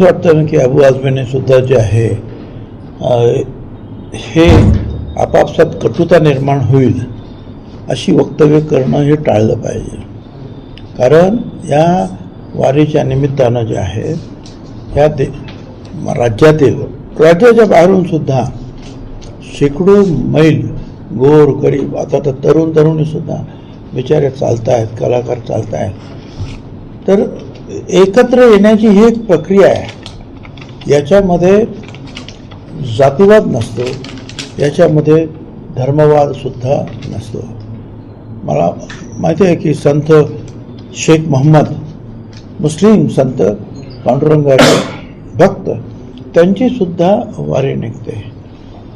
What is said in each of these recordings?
असं वाटतं ना की अबू आझमीने सुद्धा जे आहे हे आपापसात कटुता निर्माण होईल अशी वक्तव्य करणं हे टाळलं पाहिजे. कारण या वारीच्या निमित्तानं जे आहे ह्या दे राज्यातील राज्याच्या बाहेरून सुद्धा शेकडो मैल गोर गरीब आता तर तरुण तरुणीसुद्धा बिचारे चालत आहेत कलाकार चालत आहेत तर एकत्र येण्याची ही एक प्रक्रिया आहे. याच्यामध्ये जातीवाद नसतो. याच्यामध्ये धर्मवादसुद्धा नसतो. मला माहिती आहे की संत शेख मोहम्मद मुस्लिम संत पांडुरंगाचे भक्त त्यांचीसुद्धा वारी निघते.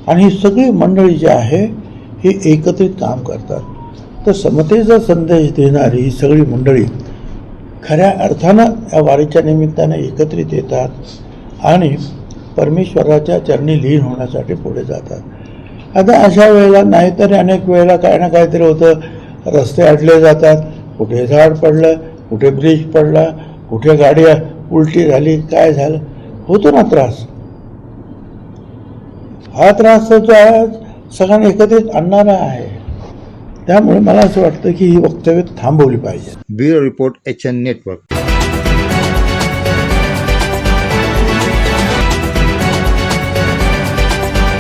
आणि ही सगळी मंडळी जी आहे ही एकत्रित काम करतात. तर समतेचा संदेश देणारी ही सगळी मंडळी खऱ्या अर्थानं या वारीच्या निमित्ताने एकत्रित येतात आणि परमेश्वराच्या चरणी लीन होण्यासाठी पुढे जातात. आता अशा वेळेला नाहीतरी अनेक वेळेला काय ना काहीतरी होतं. रस्ते अडले जातात. कुठे झाड पडलं कुठे ब्रिज पडला कुठे गाडी उलटी झाली काय झालं? होतो ना त्रास. हा त्रास जो सगळ्यांना एकत्रित आणणारा आहे. त्यामुळे मला असं वाटतं की ही वक्तव्य थांबवली पाहिजे. Bureau report H N network.